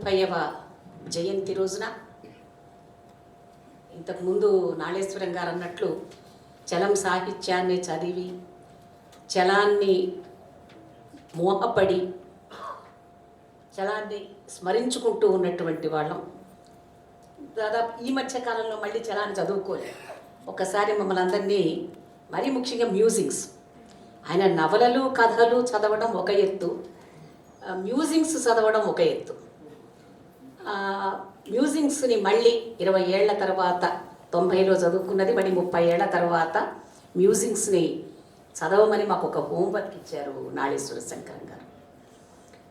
ముప్పైవ జయంతి రోజున ఇంతకుముందు నాళేశ్వరం గారు అన్నట్లు చలం సాహిత్యాన్ని చదివి చలాన్ని మోహపడి చలాన్ని స్మరించుకుంటూ ఉన్నటువంటి వాళ్ళం. దాదాపు ఈ మధ్య కాలంలో మళ్ళీ చలాన్ని చదువుకోలేదు. ఒకసారి మమ్మల్ని అందరినీ మరీ ముఖ్యంగా మ్యూజిక్స్ ఆయన నవలలు కథలు చదవడం ఒక ఎత్తు మ్యూజిక్స్ చదవడం ఒక ఎత్తు. మ్యూజింగ్స్ని మ్యూజిక్స్ని మళ్ళీ ఇరవై ఏళ్ళ తర్వాత తొంభైలో చదువుకున్నది మరి ముప్పై ఏళ్ళ తర్వాత మ్యూజిక్స్ని చదవమని మాకు ఒక హోంవర్క్ ఇచ్చారు నాళేశ్వర శంకరం గారు.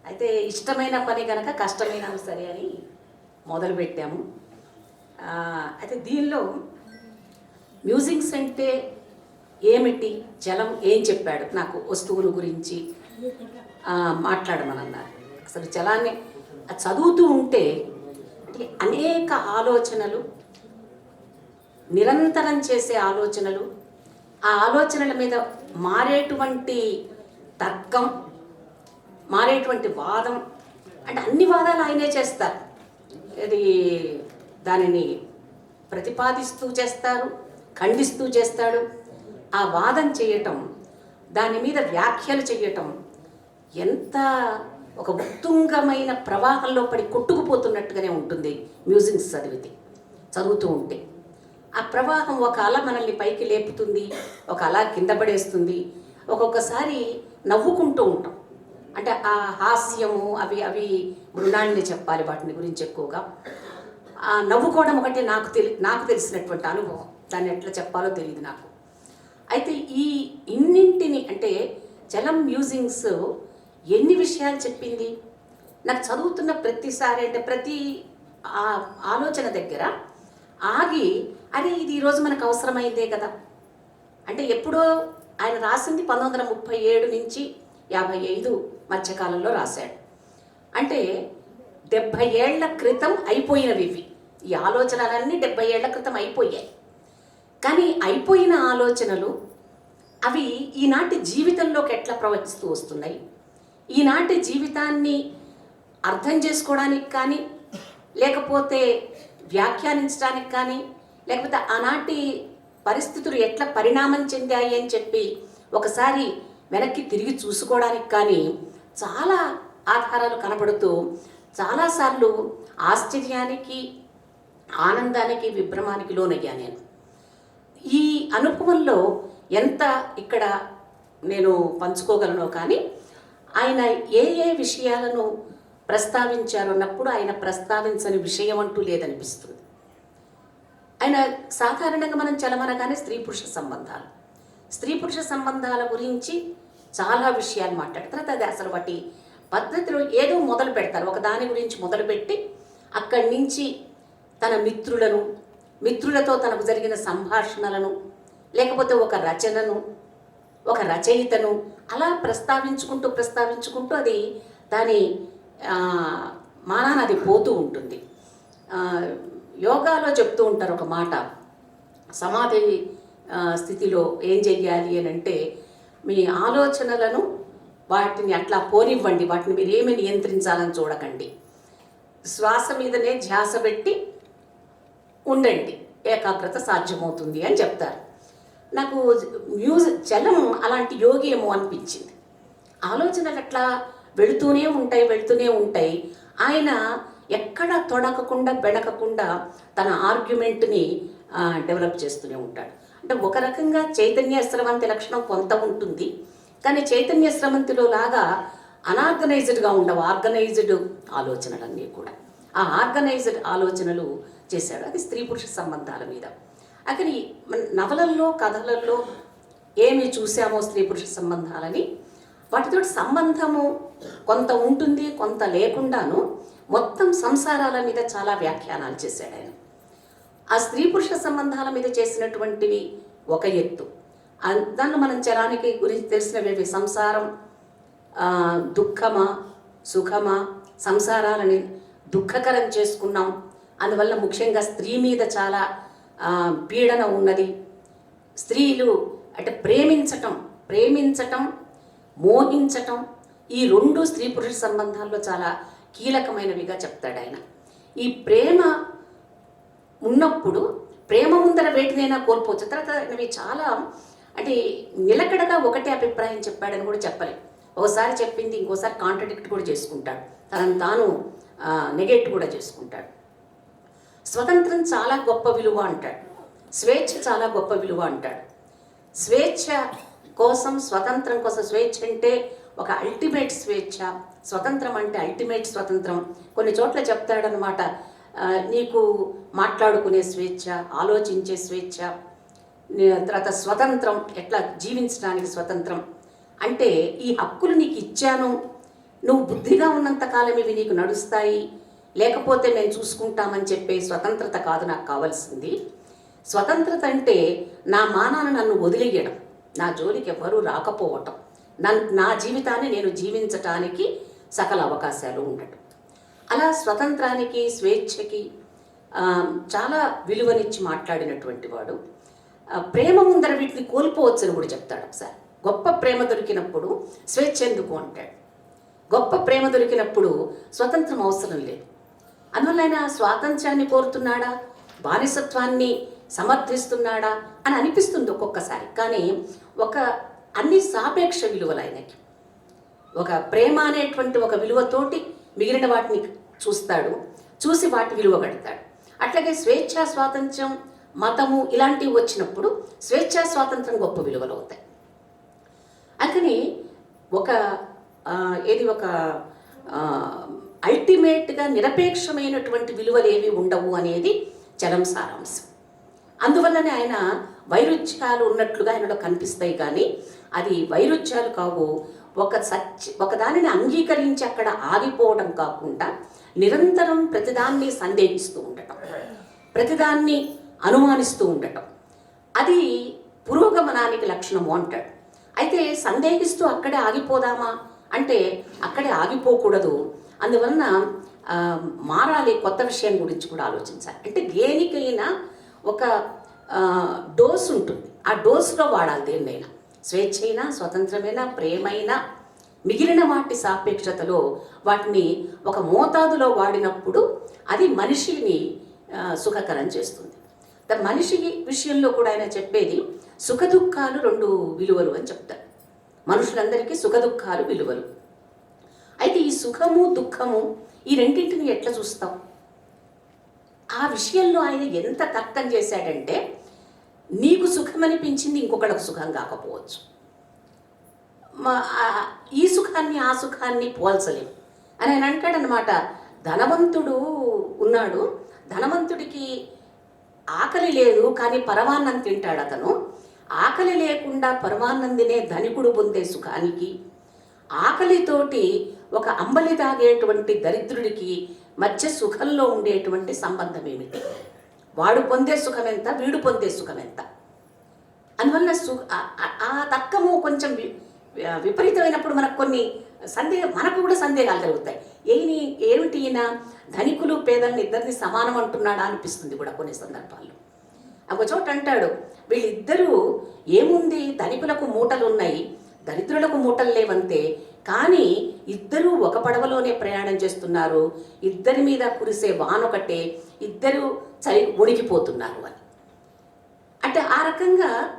అయితే ఇష్టమైన పని కనుక కష్టమైన సరే అని మొదలుపెట్టాము అయితే దీనిలో మ్యూజిక్స్ అంటే ఏమిటి? జలం ఏం చెప్పాడు? నాకు వస్తువుల గురించి ఆ, మాట్లాడమనన్నారు అసలు జలాన్ని చదువుతూ ఉంటే అనేక ఆలోచనలు నిరంతరం చేసే ఆలోచనలు ఆ ఆలోచనల మీద మారేటువంటి తర్కం మారేటువంటి వాదం అంటే అన్ని వాదాలు ఆయనే చేస్తారు. ఇది దానిని ప్రతిపాదిస్తూ చేస్తారు ఖండిస్తూ చేస్తాడు. ఆ వాదం చేయటం దాని మీద వ్యాఖ్యలు చేయటం ఎంత ఒక ఉత్తుంగమైన ప్రవాహంలో పడి కొట్టుకుపోతున్నట్టుగానే ఉంటుంది మ్యూజిక్స్ చదివితే చదువుతూ ఉంటే. ఆ ప్రవాహం ఒక అల మనల్ని పైకి లేపుతుంది ఒక అల కింద పడేస్తుంది ఒక్కొక్కసారి నవ్వుకుంటూ ఉంటాం. అంటే ఆ హాస్యము అవి అవి మృణాన్ని చెప్పాలి వాటిని గురించి ఎక్కువగా. ఆ నవ్వుకోవడం ఒకటి నాకు తెలి నాకు తెలిసినటువంటి అనుభవం. దాన్ని ఎట్లా చెప్పాలో తెలియదు నాకు. అయితే ఈ ఇన్నింటిని అంటే జలం మ్యూజింగ్స్ ఎన్ని విషయాలు చెప్పింది? నాకు చదువుతున్న ప్రతిసారి అంటే ప్రతి ఆ ఆలోచన దగ్గర ఆగి అరే ఇది ఈరోజు మనకు అవసరమైందే కదా. అంటే ఎప్పుడో ఆయన రాసింది పంతొమ్మిది వందల ముప్పై ఏడు నుంచి యాభై ఐదు మధ్యకాలంలో రాశాడు. అంటే డెబ్భై ఏళ్ళ క్రితం అయిపోయినవి ఇవి. ఈ ఆలోచనలన్నీ డెబ్బై ఏళ్ళ క్రితం అయిపోయాయి. కానీ అయిపోయిన ఆలోచనలు అవి ఈనాటి జీవితంలోకి ఎట్లా ప్రవహిస్తూ వస్తున్నాయి? ఈనాటి జీవితాన్ని అర్థం చేసుకోవడానికి కానీ లేకపోతే వ్యాఖ్యానించడానికి కానీ లేకపోతే ఆనాటి పరిస్థితులు ఎట్లా పరిణామం చెందాయి అని చెప్పి ఒకసారి వెనక్కి తిరిగి చూసుకోవడానికి కానీ చాలా ఆధారాలు కనబడుతూ చాలాసార్లు ఆశ్చర్యానికి ఆనందానికి విభ్రమానికి లోనయ్యా నేను. ఈ అనుభవంలో ఎంత ఇక్కడ నేను పంచుకోగలను కానీ ఆయన ఏ ఏ విషయాలను ప్రస్తావించారన్నప్పుడు ఆయన ప్రస్తావించని విషయం అంటూ లేదనిపిస్తుంది. ఆయన సాధారణంగా మనం చలమనగానే స్త్రీ పురుష సంబంధాలు. స్త్రీ పురుష సంబంధాల గురించి చాలా విషయాలు మాట్లాడతారు. అది అసలు వాటి పద్ధతిలో ఏదో మొదలు పెడతారు. ఒక దాని గురించి మొదలుపెట్టి అక్కడి నుంచి తన మిత్రులను మిత్రులతో తనకు జరిగిన సంభాషణలను లేకపోతే ఒక రచనను ఒక రచయితను అలా ప్రస్తావించుకుంటూ ప్రస్తావించుకుంటూ అది దాని మానాన్ని అది పోతూ ఉంటుంది. యోగాలో చెప్తూ ఉంటారు ఒక మాట. సమాధి స్థితిలో ఏం చెయ్యాలి అని అంటే మీ ఆలోచనలను వాటిని అట్లా పోనివ్వండి. వాటిని మీరు ఏమి నియంత్రించాలని చూడకండి. శ్వాస మీదనే ధ్యాస పెట్టి ఉండండి. ఏకాగ్రత సాధ్యమవుతుంది అని చెప్తారు. నాకు మ్యూజిక్ జలం అలాంటి యోగి ఏమో అనిపించింది. ఆలోచనలు అట్లా వెళుతూనే ఉంటాయి వెళుతూనే ఉంటాయి. ఆయన ఎక్కడ తొడకకుండా బెడకకుండా తన ఆర్గ్యుమెంట్ని డెవలప్ చేస్తూనే ఉంటాడు. అంటే ఒక రకంగా చైతన్య స్రవంతి లక్షణం కొంత ఉంటుంది. కానీ చైతన్య స్రవంతిలో లాగా అనార్గనైజ్డ్గా ఉండవు ఆర్గనైజ్డ్ ఆలోచనలన్నీ కూడా. ఆ ఆర్గనైజ్డ్ ఆలోచనలు చేశాడు. అది స్త్రీ పురుష సంబంధాల మీద. అక్కడ మన నవలల్లో కథలల్లో ఏమి చూసామో స్త్రీ పురుష సంబంధాలని వాటితో సంబంధము కొంత ఉంటుంది కొంత లేకుండాను మొత్తం సంసారాల మీద చాలా వ్యాఖ్యానాలు చేశాడు ఆయన. ఆ స్త్రీ పురుష సంబంధాల మీద చేసినటువంటివి ఒక ఎత్తు. ఆ- దానిలో మనం చరానికి గురించి తెలిసినవి సంసారం దుఃఖమా సుఖమా సంసారాలని దుఃఖకరం చేసుకున్నాం. అందువల్ల ముఖ్యంగా స్త్రీ మీద చాలా పీడన ఉన్నది. స్త్రీలు అంటే ప్రేమించటం ప్రేమించటం మోహించటం ఈ రెండు స్త్రీ పురుష సంబంధాల్లో చాలా కీలకమైనవిగా చెప్తాడు ఆయన. ఈ ప్రేమ ఉన్నప్పుడు ప్రేమ ముందర వేటినైనా కోల్పోవచ్చు. తర్వాత ఇవి చాలా అంటే నిలకడగా ఒకటే అభిప్రాయం చెప్పాడని కూడా చెప్పలేం. ఒకసారి చెప్పింది ఇంకోసారి కాంట్రడిక్ట్ కూడా చేసుకుంటాడు. తనను తాను నెగెట్ కూడా చేసుకుంటాడు. స్వతంత్రం చాలా గొప్ప విలువ అంటాడు. స్వేచ్ఛ చాలా గొప్ప విలువ అంటాడు. స్వేచ్ఛ కోసం స్వతంత్రం కోసం స్వేచ్ఛ అంటే ఒక అల్టిమేట్ స్వేచ్ఛ. స్వతంత్రం అంటే అల్టిమేట్ స్వతంత్రం. కొన్ని చోట్ల చెప్తాడనమాట నీకు మాట్లాడుకునే స్వేచ్ఛ ఆలోచించే స్వేచ్ఛ నీ- తర్వాత స్వతంత్రం ఎట్లా జీవించడానికి స్వతంత్రం. అంటే ఈ హక్కులు నీకు ఇచ్చాను. నువ్వు బుద్ధిగా ఉన్నంత కాలం ఇవి నీకు నడుస్తాయి. లేకపోతే మేము చూసుకుంటామని చెప్పే స్వతంత్రత కాదు నాకు కావాల్సింది. స్వతంత్రత అంటే నా మానాన్ని నన్ను వదిలేయడం. నా జోలికి ఎవ్వరూ రాకపోవటం. నన్ను నా జీవితాన్ని నేను జీవించటానికి సకల అవకాశాలు ఉండటం. అలా స్వతంత్రానికి స్వేచ్ఛకి చాలా విలువనిచ్చి మాట్లాడినటువంటి వాడు. ప్రేమ ముందర వీటిని కోల్పోవచ్చని కూడా చెప్తాడు ఒకసారి. గొప్ప ప్రేమ దొరికినప్పుడు స్వేచ్ఛ ఎందుకు అంటాడు? గొప్ప ప్రేమ దొరికినప్పుడు స్వతంత్రం అవసరం లేదు. అందువల్ల ఆయన స్వాతంత్ర్యాన్ని కోరుతున్నాడా? బానిసత్వాన్ని సమర్థిస్తున్నాడా? అని అనిపిస్తుంది ఒక్కొక్కసారి. కానీ ఒక అన్ని సాపేక్ష విలువలు ఆయనకి. ఒక ప్రేమ అనేటువంటి ఒక విలువతోటి మిగిలిన వాటిని చూస్తాడు చూసి వాటి విలువ పెడతాడు అట్లాగే స్వేచ్ఛా స్వాతంత్ర్యం మతము ఇలాంటివి వచ్చినప్పుడు స్వేచ్ఛా స్వాతంత్రం గొప్ప విలువలు అవుతాయి. అందుకని ఒక ఏది ఒక అల్టిమేట్గా నిరపేక్షమైనటువంటి విలువలు ఏవి ఉండవు అనేది చలం సారాంశం. అందువల్లనే ఆయన వైరుధ్యాలు ఉన్నట్లుగా ఆయనలో కనిపిస్తాయి కానీ అది వైరుధ్యాలు కావు. ఒక సత్య ఒకదానిని అంగీకరించి అక్కడ ఆగిపోవడం కాకుండా నిరంతరం ప్రతిదాన్ని సందేహిస్తూ ఉండటం ప్రతిదాన్ని అనుమానిస్తూ ఉండటం. అది పురోగమనానికి లక్షణము అంటాడు. అయితే సందేహిస్తూ అక్కడే ఆగిపోదామా? అంటే అక్కడే ఆగిపోకూడదు. అందువలన మారాలి కొత్త విషయం గురించి కూడా ఆలోచించాలి. అంటే దేనికైనా ఒక డోస్ ఉంటుంది. ఆ డోస్లో వాడాలి దేన్నైనా. స్వేచ్ఛ అయినా స్వతంత్రమైన ప్రేమైనా మిగిలిన వాటి సాపేక్షతలో వాటిని ఒక మోతాదులో వాడినప్పుడు అది మనిషిని సుఖకరం చేస్తుంది. ద- మనిషి విషయంలో కూడా ఆయన చెప్పేది సుఖదుఖాలు రెండు విలువలు అని చెప్తారు. మనుషులందరికీ సుఖ దుఃఖాలు విలువలు. సుఖము దుఃఖము ఈ రెండింటిని ఎట్లా చూస్తాం? ఆ విషయంలో ఆయన ఎంత తర్కం చేశాడంటే నీకు సుఖం అనిపించింది ఇంకొకళ్ళకు సుఖం కాకపోవచ్చు. మా- ఈ సుఖాన్ని ఆ సుఖాన్ని పోల్చలేం. అని ఆయన అంటాడనమాట ధనవంతుడు ఉన్నాడు. ధనవంతుడికి ఆకలి లేదు కానీ పరమాన్నం తింటాడు అతను. ఆకలి లేకుండా పరమాన్నం తినే ధనికుడు పొందే సుఖానికి ఆకలితోటి ఒక అంబలి తాగేటువంటి దరిద్రుడికి మధ్య సుఖంలో ఉండేటువంటి సంబంధం ఏమిటి? వాడు పొందే సుఖం ఎంత వీడు పొందే సుఖం ఎంత అందువల్ల సు ఆ- ఆ- తర్కము కొంచెం విపరీతమైనప్పుడు మనకు కొన్ని సందేహం మనకు కూడా సందేహాలు కలుగుతాయి ఏమి ఏమిటి ఈయన? ధనికులు పేదల్ని ఇద్దరిని సమానం అంటున్నాడా అనిపిస్తుంది కూడా కొన్ని సందర్భాల్లో. ఒక చోట అంటాడు వీళ్ళిద్దరూ ఏముంది? ధనికులకు మూటలు ఉన్నాయి దరిద్రులకు మూటలు లేవంతే కానీ ఇద్దరూ ఒక పడవలోనే ప్రయాణం చేస్తున్నారు. ఇద్దరి మీద కురిసే వానొకటే ఇద్దరు చలి ఉడికిపోతున్నారు అని. అంటే ఆ రకంగా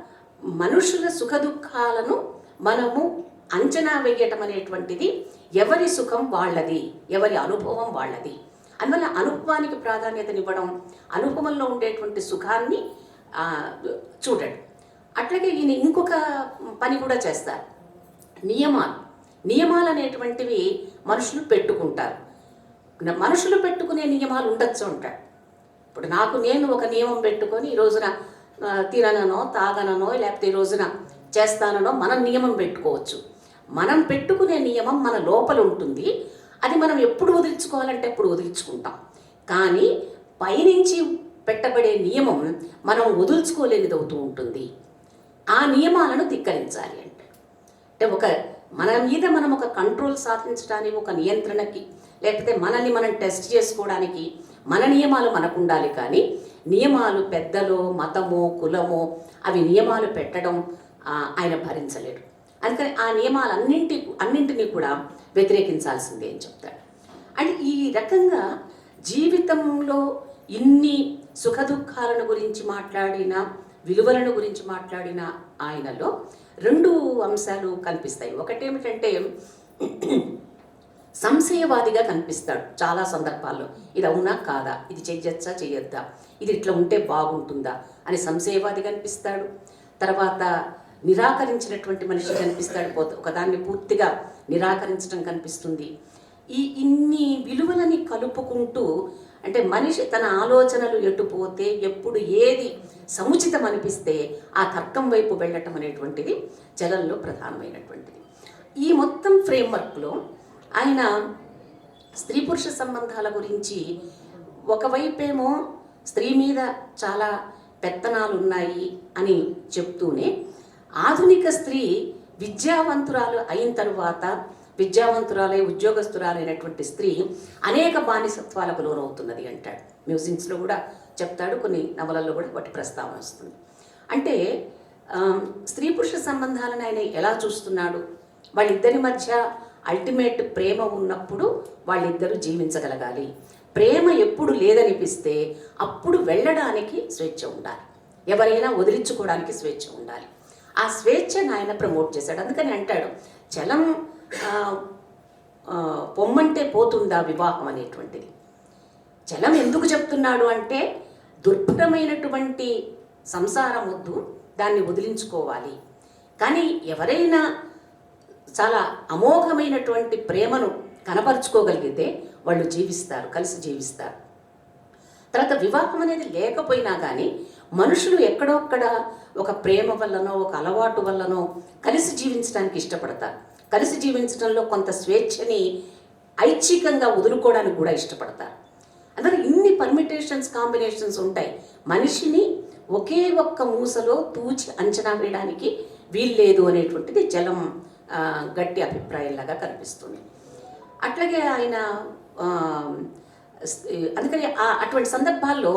మనుషుల సుఖ దుఃఖాలను మనము అంచనా వేయటం అనేటువంటిది ఎవరి సుఖం వాళ్ళది ఎవరి అనుభవం వాళ్ళది. అందువల్ల అనుభవానికి ప్రాధాన్యతనివ్వడం అనుభవంలో ఉండేటువంటి సుఖాన్ని చూడడం చూడండి. అట్లాగే ఈయన ఇంకొక పని కూడా చేస్తారు. నియమాలు. నియమాలు అనేటువంటివి మనుషులు పెట్టుకుంటారు. మనుషులు పెట్టుకునే నియమాలు ఉండొచ్చు ఉంటాడు ఇప్పుడు నాకు నేను ఒక నియమం పెట్టుకొని ఈ రోజున తిననో తినననో తాగననో లేకపోతే ఈ రోజున చేస్తాననో మనం నియమం పెట్టుకోవచ్చు. మనం పెట్టుకునే నియమం మన లోపల ఉంటుంది అది మనం ఎప్పుడు వదిలించుకోవాలంటే ఎప్పుడు వదిలించుకుంటాం. కానీ పైనుంచి పెట్టబడే నియమం మనం వదులుచుకోలేనిది అవుతూ ఉంటుంది. ఆ నియమాలను ధిక్కరించాలి అంటే. అంటే ఒక మన మీద మనం ఒక కంట్రోల్ సాధించడానికి ఒక నియంత్రణకి లేకపోతే మనల్ని మనం టెస్ట్ చేసుకోవడానికి మన నియమాలు మనకు ఉండాలి కానీ నియమాలు పెద్దలో మతమో కులమో అవి నియమాలు పెట్టడం ఆయన భరించలేడు. అందుకని ఆ నియమాలన్నింటి అన్నింటినీ కూడా వ్యతిరేకించాల్సిందే అని చెప్తాడు. అండ్ ఈ రకంగా జీవితంలో ఇన్ని సుఖదుఖాలను గురించి మాట్లాడిన విలువలను గురించి మాట్లాడిన ఆయనలో రెండు అంశాలు కనిపిస్తాయి. ఒకటేమిటంటే సంశయవాదిగా కనిపిస్తాడు చాలా సందర్భాల్లో. ఇది అవునా కాదా? ఇది చెయ్యొచ్చా చేయొద్దా? ఇది ఇట్లా ఉంటే బాగుంటుందా? అని సంశయవాది కనిపిస్తాడు. తర్వాత నిరాకరించినటువంటి మనిషి కనిపిస్తాడు. పోతే ఒకదాన్ని పూర్తిగా నిరాకరించడం కనిపిస్తుంది. ఈ ఇన్ని విలువలని కలుపుకుంటూ అంటే మనిషి తన ఆలోచనలు ఎటు పోతే ఎప్పుడు ఏది సముచితం అనిపిస్తే ఆ తర్కం వైపు వెళ్ళటం అనేటువంటిది జలంలో ప్రధానమైనటువంటిది. ఈ మొత్తం ఫ్రేమ్వర్క్లో ఆయన స్త్రీ పురుష సంబంధాల గురించి ఒకవైపేమో స్త్రీ మీద చాలా పెత్తనాలు ఉన్నాయి అని చెప్తూనే ఆధునిక స్త్రీ విద్యావంతురాలు అయిన తరువాత విద్యావంతురాలై ఉద్యోగస్తురాలైనటువంటి స్త్రీ అనేక బానిసత్వాలకు లోనవుతున్నది అంటాడు. మ్యూజిక్స్లో కూడా చెప్తాడు కొన్ని నవలల్లో కూడా వాటి ప్రస్తావన వస్తుంది. అంటే స్త్రీ పురుష సంబంధాలను ఆయన ఎలా చూస్తున్నాడు? వాళ్ళిద్దరి మధ్య అల్టిమేట్ ప్రేమ ఉన్నప్పుడు వాళ్ళిద్దరూ జీవించగలగాలి. ప్రేమ ఎప్పుడు లేదనిపిస్తే అప్పుడు వెళ్ళడానికి స్వేచ్ఛ ఉండాలి. ఎవరైనా వదిలించుకోవడానికి స్వేచ్ఛ ఉండాలి. ఆ స్వేచ్ఛను ఆయన ప్రమోట్ చేశాడు. అందుకని అంటాడు చలం పొమ్మంటే పోతుందా వివాహం అనేటువంటిది? జలం ఎందుకు చెప్తున్నాడు అంటే దుర్భరమైనటువంటి సంసారం వద్దు దాన్ని వదిలించుకోవాలి. కానీ ఎవరైనా చాలా అమోఘమైనటువంటి ప్రేమను కనపరుచుకోగలిగితే వాళ్ళు జీవిస్తారు కలిసి జీవిస్తారు. తర్వాత వివాహం అనేది లేకపోయినా కానీ మనుషులు ఎక్కడొక్కడ ఒక ప్రేమ వల్లనో ఒక అలవాటు వల్లనో కలిసి జీవించడానికి ఇష్టపడతారు. కలిసి జీవించడంలో కొంత స్వేచ్ఛని ఐచ్ఛికంగా వదులుకోవడానికి కూడా ఇష్టపడతారు. అందుకని ఇన్ని పర్మిటేషన్స్ కాంబినేషన్స్ ఉంటాయి. మనిషిని ఒకే ఒక్క మూసలో తూచి అంచనా వేయడానికి వీల్లేదు అనేటువంటిది జలం గట్టి అభిప్రాయంలాగా కనిపిస్తుంది. అట్లాగే ఆయన అందుకని అటువంటి సందర్భాల్లో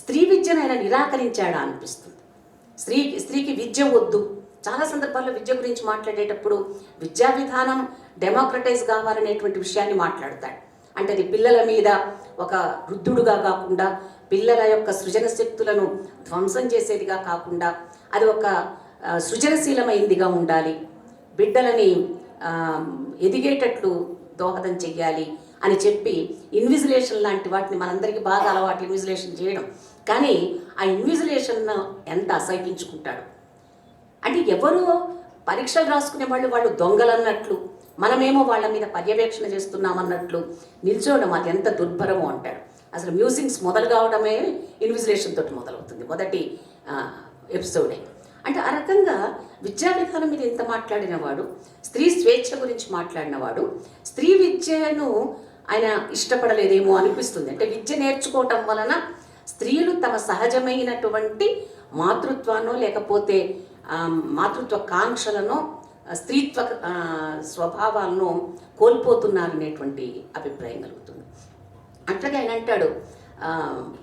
స్త్రీ విద్యను ఆయన నిరాకరించాడా అనిపిస్తుంది. స్త్రీ స్త్రీకి విద్య వద్దు. చాలా సందర్భాల్లో విద్య గురించి మాట్లాడేటప్పుడు విద్యా విధానం డెమోక్రటైజ్ కావాలనేటువంటి విషయాన్ని మాట్లాడతాడు. అంటే అది పిల్లల మీద ఒక వృద్ధుడుగా కాకుండా పిల్లల యొక్క సృజన శక్తులను ధ్వంసం చేసేదిగా కాకుండా అది ఒక సృజనశీలమైందిగా ఉండాలి. బిడ్డలని ఎదిగేటట్లు దోహదం చెయ్యాలి అని చెప్పి ఇన్విజిలేషన్ లాంటి వాటిని మనందరికీ బాగా అలవాటు ఇన్విజిలేషన్ చేయడం. కానీ ఆ ఇన్విజిలేషన్ ఎంత అసహించుకుంటాడు? అంటే ఎవరు పరీక్షలు రాసుకునే వాళ్ళు వాళ్ళు దొంగలన్నట్లు మనమేమో వాళ్ళ మీద పర్యవేక్షణ చేస్తున్నామన్నట్లు నిల్చోవడం అది ఎంత దుర్భరమో అంటాడు. అసలు మ్యూజింగ్స్ మొదలు కావడమే ఇన్విజిలేషన్ తోటి మొదలవుతుంది మొదటి ఎపిసోడే అంటే ఆ రకంగా విద్యా విధానం మీద ఎంత మాట్లాడిన వాడు స్త్రీ స్వేచ్ఛ గురించి మాట్లాడినవాడు స్త్రీ విద్యను ఆయన ఇష్టపడలేదేమో అనిపిస్తుంది. అంటే విద్య నేర్చుకోవటం వలన స్త్రీలు తమ సహజమైనటువంటి మాతృత్వాన్నో లేకపోతే మాతృత్వ కాంక్షలను స్త్రీత్వ స్వభావాలను కోల్పోతున్నారనేటువంటి అభిప్రాయం కలుగుతుంది. అట్లాగే ఆయన అంటాడు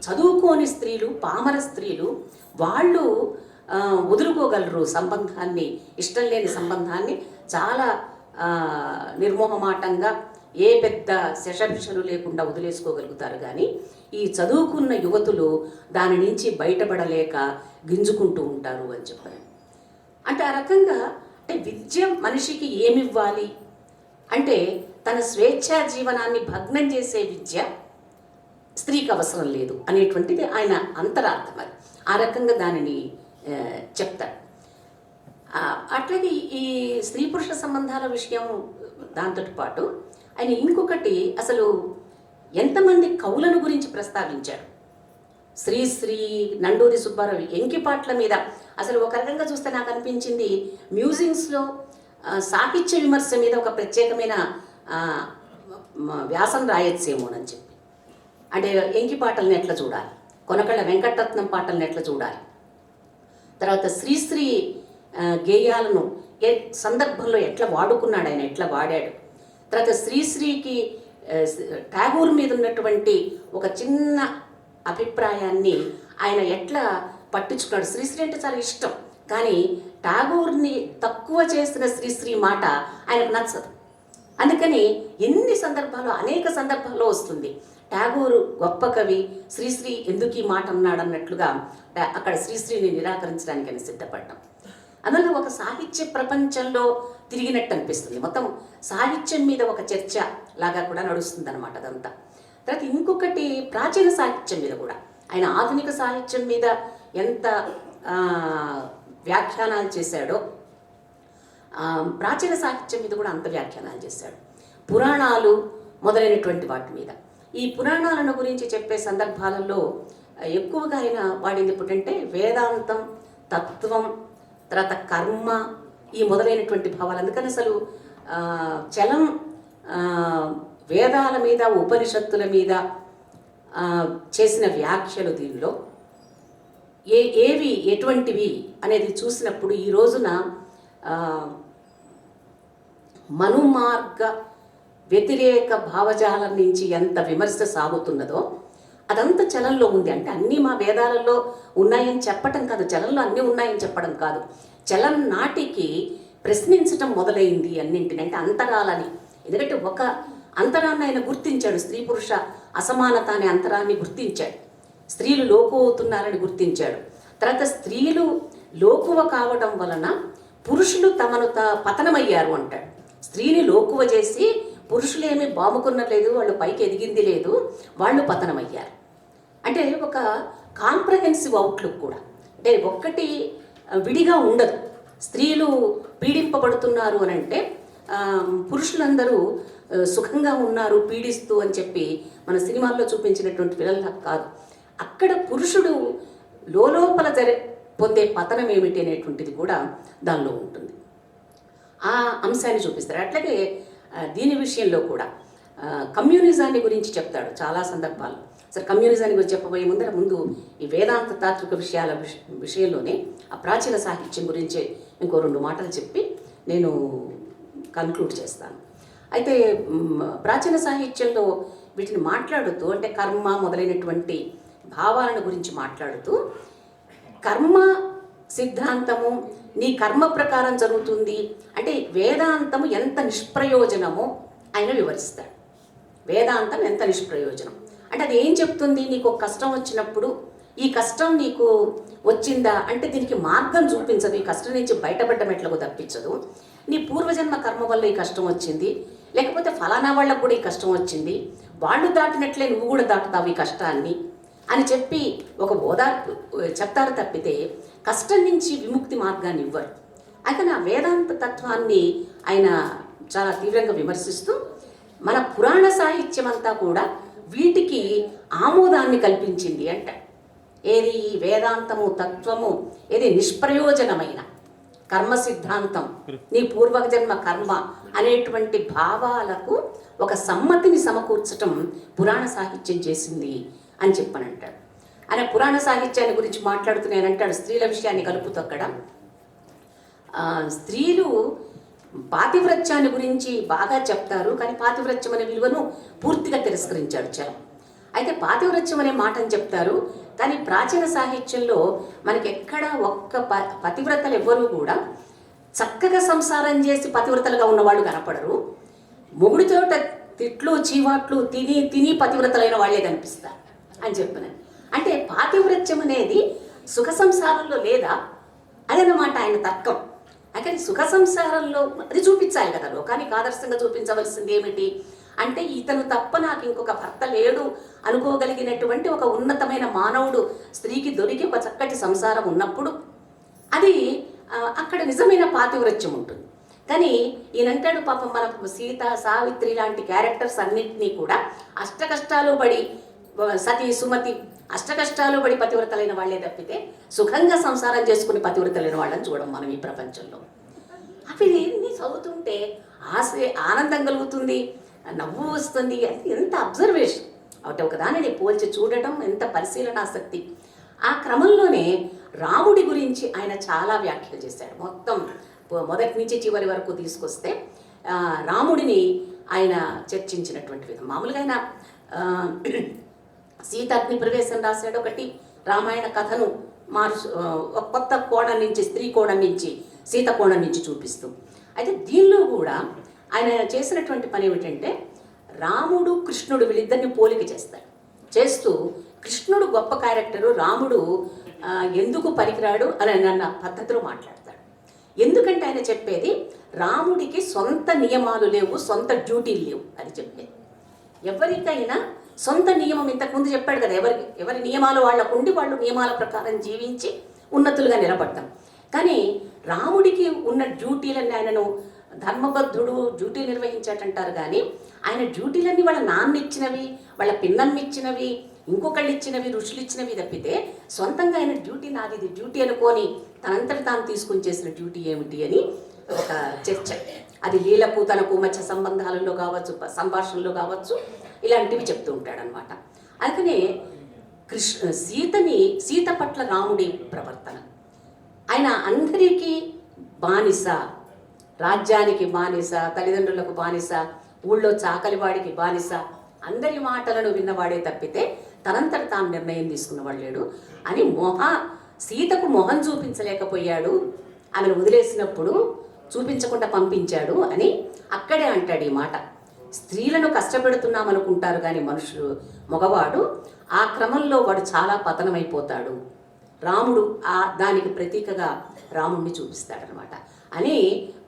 చదువుకోని స్త్రీలు పామర స్త్రీలు వాళ్ళు వదులుకోగలరు సంబంధాన్ని ఇష్టం లేని సంబంధాన్ని చాలా నిర్మోహమాటంగా ఏ పెద్ద శషభిషలు లేకుండా వదిలేసుకోగలుగుతారు. కానీ ఈ చదువుకున్న యువతులు దాని నుంచి బయటపడలేక గింజుకుంటూ ఉంటారు అని చెప్పారు అంటే ఆ రకంగా విద్య మనిషికి ఏమివ్వాలి? అంటే తన స్వేచ్ఛా జీవనాన్ని భగ్నం చేసే విద్య స్త్రీకి అవసరం లేదు అనేటువంటిది ఆయన అంతరార్థం అది. ఆ రకంగా దానిని చెప్తారు. అట్లాగే ఈ స్త్రీ పురుష సంబంధాల విషయం దాంతో పాటు ఆయన ఇంకొకటి అసలు ఎంతమంది కవులను గురించి ప్రస్తావించాడు శ్రీశ్రీ నండూరి సుబ్బారావు ఎంకిపాట్ల మీద. అసలు ఒక రకంగా చూస్తే నాకు అనిపించింది మ్యూజియంస్లో సాహిత్య విమర్శ మీద ఒక ప్రత్యేకమైన వ్యాసం రాయొచ్చేమోనని చెప్పి. అంటే ఎంకి పాటలను ఎట్లా చూడాలి? కొనకళ్ళ వెంకటరత్నం పాటలను ఎట్లా చూడాలి? తర్వాత శ్రీశ్రీ గేయాలను ఏ సందర్భంలో ఎట్లా వాడుకున్నాడు ఆయన ఎట్లా వాడాడు? తర్వాత శ్రీశ్రీకి ఆ, ఠాగూర్ మీద ఉన్నటువంటి ఒక చిన్న అభిప్రాయాన్ని ఆయన ఎట్లా పట్టించుకున్నాడు? శ్రీశ్రీ అంటే చాలా ఇష్టం. కానీ ఠాగూర్ని తక్కువ చేసిన శ్రీశ్రీ మాట ఆయనకు నచ్చదు. అందుకని ఎన్ని సందర్భాలు అనేక సందర్భాల్లో వస్తుంది. టాగోరు గొప్ప కవి శ్రీశ్రీ ఎందుకు ఈ మాట అన్నాడు అన్నట్లుగా అక్కడ శ్రీశ్రీని నిరాకరించడానికి అని సిద్ధపడ్డాం. అందులో ఒక సాహిత్య ప్రపంచంలో తిరిగినట్టు అనిపిస్తుంది. మొత్తం సాహిత్యం మీద ఒక చర్చ లాగా కూడా నడుస్తుంది అనమాట అదంతా. తర్వాత ఇంకొకటి ప్రాచీన సాహిత్యం మీద కూడా. ఆయన ఆధునిక సాహిత్యం మీద ఎంత వ్యాఖ్యానాలు చేశాడో ప్రాచీన సాహిత్యం మీద కూడా అంత వ్యాఖ్యానాలు చేశాడు. పురాణాలు మొదలైనటువంటి వాటి మీద. ఈ పురాణాలను గురించి చెప్పే సందర్భాలలో ఎక్కువగా ఆయన వాడింది ఎప్పుడంటే వేదాంతం తత్వం తర్వాత కర్మ ఈ మొదలైనటువంటి భావాలు. అందుకని అసలు చలం వేదాల మీద ఉపనిషత్తుల మీద చేసిన వ్యాఖ్యలు దీనిలో. ఏ ఏవి ఎటువంటివి అనేది చూసినప్పుడు ఈ రోజున మనుమార్గ వ్యతిరేక భావజాలం నుంచి ఎంత విమర్శ సాగుతున్నదో అదంతా చలంలో ఉంది. అంటే అన్నీ మా వేదాలలో ఉన్నాయని చెప్పటం కాదు. చలంలో అన్నీ ఉన్నాయని చెప్పడం కాదు. చలం నాటికి ప్రశ్నించటం మొదలైంది అన్నింటిని. అంటే అంతరాలని. ఎందుకంటే ఒక అంతరాన్ని ఆయన గుర్తించాడు స్త్రీ పురుష అసమానత అనే అంతరాన్ని గుర్తించాడు. స్త్రీలు లోకు అవుతున్నారని గుర్తించాడు. తర్వాత స్త్రీలు లోకువ కావడం వలన పురుషులు తమను త పతనమయ్యారు అంటాడు. స్త్రీని లోకువ చేసి పురుషులు ఏమీ బాముకున్నట్లేదు వాళ్ళు పైకి ఎదిగింది లేదు వాళ్ళు పతనమయ్యారు. అంటే ఒక కాంప్రహెన్సివ్ అవుట్లుక్ కూడా. అంటే ఒక్కటి విడిగా ఉండదు. స్త్రీలు పీడింపబడుతున్నారు అని అంటే పురుషులందరూ సుఖంగా ఉన్నారు పీడిస్తూ అని చెప్పి మన సినిమాల్లో చూపించినటువంటి పిల్లల కాదు. అక్కడ పురుషుడు లోపల జరి పొందే పతనం ఏమిటి అనేటువంటిది కూడా దానిలో ఉంటుంది. ఆ అంశాన్ని చూపిస్తారు. అట్లాగే దీని విషయంలో కూడా కమ్యూనిజాన్ని గురించి చెప్తాడు చాలా సందర్భాలు. సరే కమ్యూనిజాన్ని గురించి చెప్పబోయే ముందర ముందు ఈ వేదాంత తాత్విక విషయాల విషయంలోనే ఆ ప్రాచీన సాహిత్యం గురించి ఇంకో రెండు మాటలు చెప్పి నేను కన్క్లూడ్ చేస్తాను. అయితే ప్రాచీన సాహిత్యంలో వీటిని మాట్లాడుతూ అంటే కర్మ మొదలైనటువంటి భావాలను గురించి మాట్లాడుతూ కర్మ సిద్ధాంతము నీ కర్మ ప్రకారం జరుగుతుంది అంటే వేదాంతము ఎంత నిష్ప్రయోజనమో ఆయన వివరిస్తాడు. వేదాంతం ఎంత నిష్ప్రయోజనం? అంటే అది ఏం చెప్తుంది? నీకు ఒక కష్టం వచ్చినప్పుడు ఈ కష్టం నీకు వచ్చిందా? అంటే దీనికి మార్గం చూపించదు. ఈ కష్టం నుంచి బయటపడ్డం ఎట్లకు తప్పించదు. నీ పూర్వజన్మ కర్మ వల్ల ఈ కష్టం వచ్చింది. లేకపోతే ఫలానా వాళ్ళకు కూడా ఈ కష్టం వచ్చింది? వాళ్ళు దాటినట్లే నువ్వు కూడా దాటుతావు ఈ కష్టాన్ని? అని చెప్పి ఒక ఓదార్పు చెప్తారు తప్పితే కష్టం నుంచి విముక్తి మార్గాన్ని ఇవ్వరు. అయితే నా వేదాంత తత్వాన్ని ఆయన చాలా తీవ్రంగా విమర్శిస్తూ మన పురాణ సాహిత్యం అంతా కూడా వీటికి ఆమోదాన్ని కల్పించింది అంట. ఏది ఈ వేదాంతము తత్వము ఏది నిష్ప్రయోజనమైన కర్మ సిద్ధాంతం నీ పూర్వజన్మ కర్మ అనేటువంటి భావాలకు ఒక సమ్మతిని సమకూర్చటం పురాణ సాహిత్యం చేసింది అని చెప్పనంటాడు. ఆయన పురాణ సాహిత్యాన్ని గురించి మాట్లాడుతూ నేనంటాడు స్త్రీల విషయాన్ని కలుపుతూ అక్కడ. ఆ, స్త్రీలు పాతివ్రత్యాన్ని గురించి బాగా చెప్తారు కానీ పాతివ్రత్యం అనే విలువను పూర్తిగా తిరస్కరించాడు చలం. అయితే పాతివ్రత్యం అనే మాటను చెప్తారు కానీ ప్రాచీన సాహిత్యంలో మనకి ఎక్కడ ఒక్క ప పతివ్రతలు ఎవ్వరూ కూడా చక్కగా సంసారం చేసి పతివ్రతలుగా ఉన్నవాళ్ళు కనపడరు. మొగుడితోట తిట్లు చీవాట్లు తిని తిని పతివ్రతలైన వాళ్ళే కనిపిస్తారు అని చెప్పిన. అంటే పాతివ్రత్యం అనేది సుఖ సంసారంలో లేదా? అదనమాట ఆయన తర్కం. అయితే సుఖ సంసారంలో అది చూపించాలి కదా లోకానికి ఆదర్శంగా చూపించవలసింది ఏమిటి? అంటే ఇతను తప్ప నాకు ఇంకొక భర్త లేడు అనుకోగలిగినటువంటి ఒక ఉన్నతమైన మానవుడు స్త్రీకి దొరికి ఒక చక్కటి సంసారం ఉన్నప్పుడు అది అక్కడ నిజమైన పాతివ్రత్యం ఉంటుంది. కానీ ఈయనంటాడు పాపం మన సీత సావిత్రి లాంటి క్యారెక్టర్స్ అన్నింటినీ కూడా అష్ట కష్టాలు పడి సతీ సుమతి అష్ట కష్టాలు పడి పతివ్రతలైన వాళ్ళే తప్పితే సుఖంగా సంసారం చేసుకుని పతివ్రతలైన వాళ్ళని చూడం మనం ఈ ప్రపంచంలో. అవి ఎన్ని చదువుతుంటే ఆశ ఆనందం కలుగుతుంది. నవ్వు వస్తుంది అది ఎంత అబ్జర్వేషన్ ఒకటి ఒకదానిని పోల్చి చూడటం ఎంత పరిశీలనాసక్తి ఆ క్రమంలోనే రాముడి గురించి ఆయన చాలా వ్యాఖ్యలు చేశాడు. మొత్తం మొదటి నుంచి చివరి వరకు తీసుకొస్తే రాముడిని ఆయన చర్చించినటువంటి విధం. మామూలుగా ఆయన సీతాగ్ని సీత ప్రవేశం రాశాడు ఒకటి రామాయణ కథను మార్చు ఒక కొత్త కోణం నుంచి స్త్రీ కోణం నుంచి సీత కోణం నుంచి చూపిస్తూ. అయితే దీనిలో కూడా ఆయన చేసినటువంటి పని ఏమిటంటే రాముడు కృష్ణుడు వీళ్ళిద్దరిని పోలిక చేస్తాడు చేస్తూ కృష్ణుడు గొప్ప క్యారెక్టరు రాముడు ఎందుకు పనికిరాడు అని అన్న పద్ధతిలో మాట్లాడతాడు. ఎందుకంటే ఆయన చెప్పేది రాముడికి సొంత నియమాలు లేవు సొంత డ్యూటీలు లేవు అని చెప్పేది. ఎవరికైనా సొంత నియమం ఇంతకుముందు చెప్పాడు కదా ఎవరి ఎవరి నియమాలు వాళ్ళకు ఉండి వాళ్ళు నియమాల ప్రకారం జీవించి ఉన్నతులుగా నిలబడతాం. కానీ రాముడికి ఉన్న డ్యూటీలన్నీ ఆయనను ధర్మబద్ధుడు డ్యూటీ నిర్వహించాటంటారు కానీ ఆయన డ్యూటీలన్నీ వాళ్ళ నాన్న ఇచ్చినవి వాళ్ళ పిన్నమ్మ ఇచ్చినవి ఇంకొకళ్ళు ఇచ్చినవి ఋషులు ఇచ్చినవి తప్పితే సొంతంగా ఆయన డ్యూటీ నాది ఇది డ్యూటీ అనుకొని తనంతటి తాను తీసుకుని చేసిన డ్యూటీ ఏమిటి అని ఒక చర్చ. అది లీలకు తనకు మధ్య సంబంధాలలో కావచ్చు సంభాషణలో కావచ్చు ఇలాంటివి చెప్తూ ఉంటాడనమాట అందుకనే కృష్ణ సీతని సీత పట్ల రాముడి ప్రవర్తన. ఆయన అందరికీ బానిస రాజ్యానికి బానిస తల్లిదండ్రులకు బానిస ఊళ్ళో చాకలివాడికి బానిస అందరి మాటలను విన్నవాడే తప్పితే తనంతట తాను నిర్ణయం తీసుకున్నవాడు లేడు. అని మొహ సీతకు మొహం చూపించలేకపోయాడు. ఆమెను వదిలేసినప్పుడు చూపించకుండా పంపించాడు అని అక్కడే అంటాడు ఈ మాట. స్త్రీలను కష్టపెడుతున్నాం అనుకుంటారు కానీ మనుషులు మగవాడు ఆ క్రమంలో వాడు చాలా పతనమైపోతాడు. రాముడు ఆ దానికి ప్రతీకగా రాముణ్ణి చూపిస్తాడనమాట అని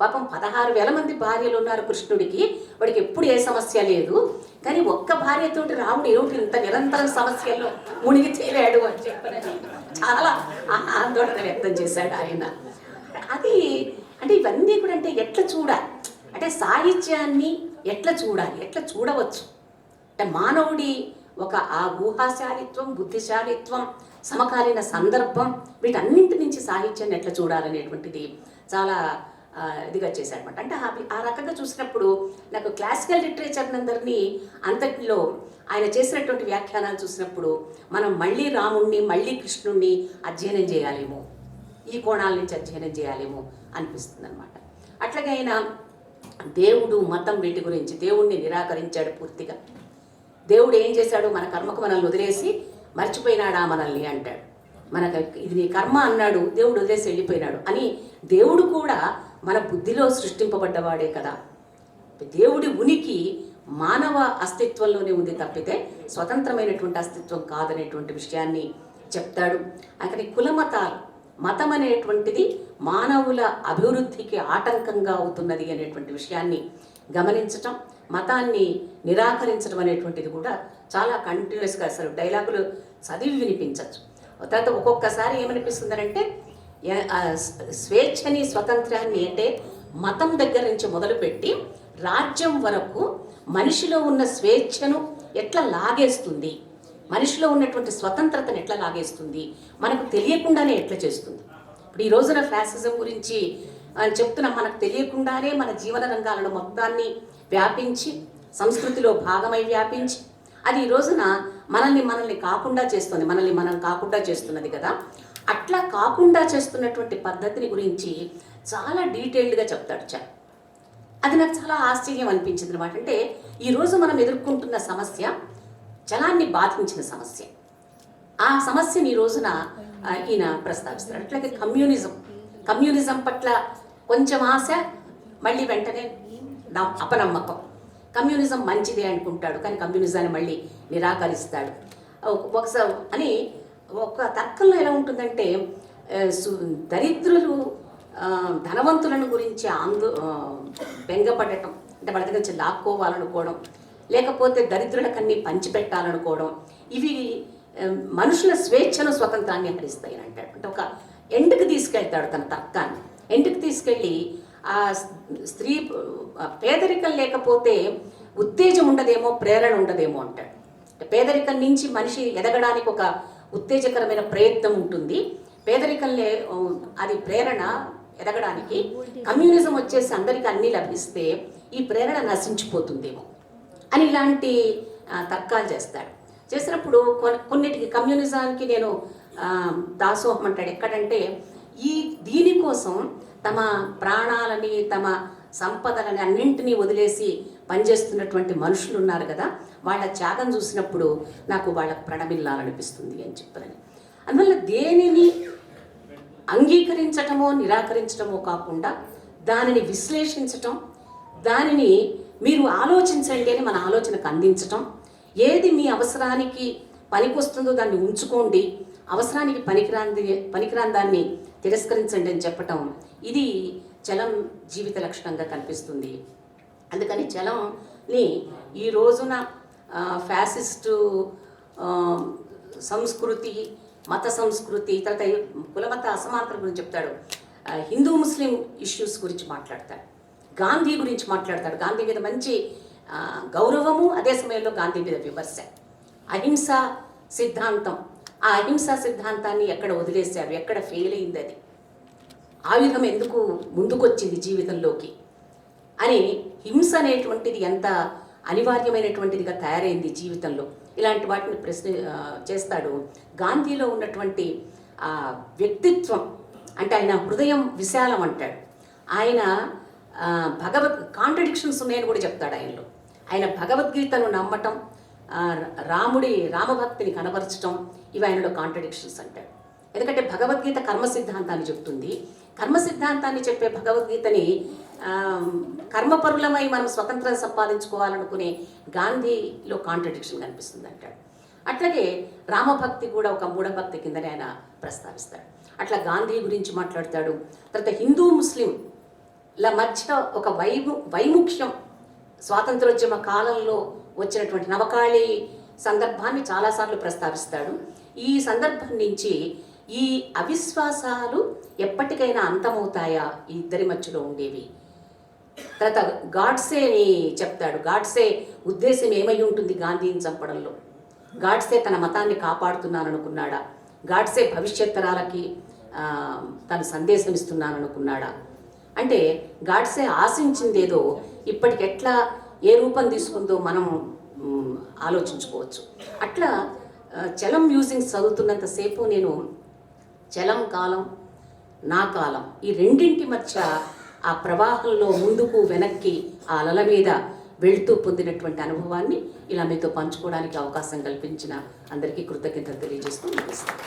పాపం పదహారు వేల మంది భార్యలు ఉన్నారు కృష్ణుడికి. వాడికి ఎప్పుడు ఏ సమస్య లేదు. కానీ ఒక్క భార్యతోటి రాముడు ఏమిటి ఇంత నిరంతరం సమస్యల్లో మునిగి తేలాడు అని చెప్పారని చాలా ఆందోళన వ్యక్తం చేశాడు ఆయన. అది అంటే ఇవన్నీ కూడా అంటే ఎట్లా చూడాలి? అంటే సాహిత్యాన్ని ఎట్లా చూడాలి? ఎట్లా చూడవచ్చు? అంటే మానవుడి ఒక ఆ ఊహాశాలిత్వం బుద్ధిశాలిత్వం సమకాలీన సందర్భం వీటన్నింటి నుంచి సాహిత్యాన్ని ఎట్లా చూడాలనేటువంటిది చాలా ఇదిగా చేశాడనమాట అంటే ఆ- రకంగా చూసినప్పుడు నాకు క్లాసికల్ లిటరేచర్ అందరినీ అంతటిలో ఆయన చేసినటువంటి వ్యాఖ్యానాలు చూసినప్పుడు మనం మళ్ళీ రాముణ్ణి మళ్ళీ కృష్ణుణ్ణి అధ్యయనం చేయాలేమో? ఈ కోణాల నుంచి అధ్యయనం చేయాలేమో అనిపిస్తుంది అనమాట అట్లాగే ఆయన దేవుడు మతం వీటి గురించి దేవుణ్ణి నిరాకరించాడు పూర్తిగా. దేవుడు ఏం చేశాడు? మన కర్మకు మనల్ని వదిలేసి మర్చిపోయినాడా మనల్ని అంటాడు. మనకు ఇది నీ కర్మ అన్నాడు దేవుడు వదిలేసి వెళ్ళిపోయినాడు అని దేవుడు కూడా మన బుద్ధిలో సృష్టింపబడ్డవాడే కదా. దేవుడి ఉనికి మానవ అస్తిత్వంలోనే ఉంది తప్పితే స్వతంత్రమైనటువంటి అస్తిత్వం కాదనేటువంటి విషయాన్ని చెప్తాడు. అక్కడి కులమతాలు మతం అనేటువంటిది మానవుల అభివృద్ధికి ఆటంకంగా అవుతున్నది అనేటువంటి విషయాన్ని గమనించటం మతాన్ని నిరాకరించడం అనేటువంటిది కూడా చాలా కంటిన్యూస్గా అసలు డైలాగులు చదివి వినిపించవచ్చు. తర్వాత ఒక్కొక్కసారి ఏమనిపిస్తుందనంటే స్వేచ్ఛని స్వతంత్రాన్ని అంటే మతం దగ్గర నుంచి మొదలుపెట్టి రాజ్యం వరకు మనిషిలో ఉన్న స్వేచ్ఛను ఎట్లా లాగేస్తుంది? మనిషిలో ఉన్నటువంటి స్వతంత్రతను ఎట్లా లాగేస్తుంది? మనకు తెలియకుండానే ఎట్లా చేస్తుంది? ఇప్పుడు ఈ రోజున ఫ్యాసిజం గురించి అని చెప్తున్నా మనకు తెలియకుండానే మన జీవన రంగాలను మొత్తాన్ని వ్యాపించి సంస్కృతిలో భాగమై వ్యాపించి అది ఈ రోజున మనల్ని మనల్ని కాకుండా చేస్తుంది మనల్ని మనం కాకుండా చేస్తున్నది కదా. అట్లా కాకుండా చేస్తున్నటువంటి పద్ధతిని గురించి చాలా డీటెయిల్డ్గా చెప్తాడు చార్ అది నాకు చాలా ఆశ్చర్యం అనిపించింది అనమాట అంటే ఈరోజు మనం ఎదుర్కొంటున్న సమస్య జనాన్ని బాధించిన సమస్య. ఆ సమస్యని ఈ రోజున ఈయన ప్రస్తావిస్తారు అట్లాగే కమ్యూనిజం. కమ్యూనిజం పట్ల కొంచెం ఆశ మళ్ళీ వెంటనే అపనమ్మకం. కమ్యూనిజం మంచిదే అనుకుంటాడు కానీ కమ్యూనిజాన్ని మళ్ళీ నిరాకరిస్తాడు. ఒకసారి అని ఒక తర్కంలో ఎలా ఉంటుందంటే సు- దరిద్రులు ధనవంతులను గురించి ఆందో బెంగపడటం అంటే వాళ్ళ దగ్గర నుంచి లాక్కోవాలనుకోవడం లేకపోతే దరిద్రులకన్నీ పంచిపెట్టాలనుకోవడం ఇవి మనుషుల స్వేచ్ఛను స్వతంత్రాన్ని హరిస్తాయి అని అంటాడు. అంటే ఒక ఎండుకు తీసుకెళ్తాడు తన తర్కాన్ని. ఎండుకు తీసుకెళ్ళి ఆ స్త్రీ పేదరికం లేకపోతే ఉత్తేజం ఉండదేమో ప్రేరణ ఉండదేమో అంటాడు. పేదరికం నుంచి మనిషి ఎదగడానికి ఒక ఉత్తేజకరమైన ప్రయత్నం ఉంటుంది. పేదరికం లే అది ప్రేరణ ఎదగడానికి కమ్యూనిజం వచ్చేసి అందరికీ అన్నీ లభిస్తే ఈ ప్రేరణ నశించిపోతుందేమో అని ఇలాంటి తర్కాలు చేస్తాడు. చేసినప్పుడు కొన్నిటికి కమ్యూనిజానికి నేను దాసోహం అంటాడు. ఎక్కడంటే ఈ దీనికోసం తమ ప్రాణాలని తమ సంపదలని అన్నింటినీ వదిలేసి పనిచేస్తున్నటువంటి మనుషులు ఉన్నారు కదా వాళ్ళ త్యాగం చూసినప్పుడు నాకు వాళ్ళకు ప్రణమిల్లాలనిపిస్తుంది అని చెప్పారని అందువల్ల దేనిని అంగీకరించటమో నిరాకరించటమో కాకుండా దానిని విశ్లేషించటం దానిని మీరు ఆలోచించండి అని మన ఆలోచనకు అందించటం ఏది మీ అవసరానికి పనికొస్తుందో దాన్ని ఉంచుకోండి అవసరానికి పనికిరాంది పనికిరాని దాన్ని తిరస్కరించండి అని చెప్పటం ఇది చలం జీవిత లక్షణంగా కనిపిస్తుంది. అందుకని చలంని ఈ రోజున ఫ్యాసిస్టు సంస్కృతి మత సంస్కృతి తర్వాత కులమత అసమానతల గురించి చెప్తాడు. హిందూ ముస్లిం ఇష్యూస్ గురించి మాట్లాడతాడు. గాంధీ గురించి మాట్లాడతాడు. గాంధీ మీద మంచి గౌరవము అదే సమయంలో గాంధీ మీద విమర్శ. అహింస సిద్ధాంతం. ఆ అహింసా సిద్ధాంతాన్ని ఎక్కడ వదిలేశారు? ఎక్కడ ఫెయిల్ అయింది అది? ఆయుధం ఎందుకు ముందుకొచ్చింది జీవితంలోకి? అని హింస అనేటువంటిది ఎంత అనివార్యమైనటువంటిదిగా తయారైంది జీవితంలో. ఇలాంటి వాటిని ప్రశ్న చేస్తాడు. గాంధీలో ఉన్నటువంటి ఆ వ్యక్తిత్వం అంటే ఆయన హృదయం విశాలం అంటాడు. ఆయన భగవద్ కాంట్రడిక్షన్స్ ఉన్నాయని కూడా చెప్తాడు ఆయనలో. ఆయన భగవద్గీతను నమ్మటం రాముడి రామభక్తిని కనబరచటం ఇవి ఆయనలో కాంట్రడిక్షన్స్ అంటాడు. ఎందుకంటే భగవద్గీత కర్మ సిద్ధాంతాన్ని చెప్తుంది. కర్మ సిద్ధాంతాన్ని చెప్పే భగవద్గీతని కర్మపరులమై మనం స్వతంత్రం సంపాదించుకోవాలనుకునే గాంధీలో కాంట్రడిక్షన్ కనిపిస్తుంది అంటాడు అట్లాగే రామభక్తి కూడా ఒక మూఢభక్తి కిందనే ఆయన ప్రస్తావిస్తాడు అట్లా గాంధీ గురించి మాట్లాడతాడు. తర్వాత హిందూ ముస్లింల మధ్య ఒక వైము వైముఖ్యం స్వాతంత్రోద్యమ కాలంలో వచ్చినటువంటి నవకాళి సందర్భాన్ని చాలాసార్లు ప్రస్తావిస్తాడు. ఈ సందర్భం నుంచి ఈ అవిశ్వాసాలు ఎప్పటికైనా అంతమవుతాయా? ఈ ఇద్దరి మధ్యలో ఉండేవి. తర్వాత గాడ్సేని చెప్తాడు. గాడ్సే ఉద్దేశం ఏమై ఉంటుంది గాంధీని చంపడంలో? గాడ్సే తన మతాన్ని కాపాడుతున్నాననుకున్నాడా? గాడ్సే భవిష్యత్ తరాలకి తను సందేశం ఇస్తున్నాననుకున్నాడా? అంటే గాడ్సే ఆశించిందేదో ఇప్పటికి ఎట్లా ఏ రూపం తీసుకుందో మనం ఆలోచించుకోవచ్చు. అట్లా చలం మ్యూజింగ్స్ చదువుతున్నంతసేపు నేను చలం కాలం నా కాలం. ఈ రెండింటి మధ్య ఆ ప్రవాహంలో ముందుకు వెనక్కి ఆ అలల మీద వెళ్తూ పొందినటువంటి అనుభవాన్ని ఇలా మీతో పంచుకోవడానికి అవకాశం కల్పించిన అందరికీ కృతజ్ఞతలు తెలియజేస్తూ ముగిస్తాను.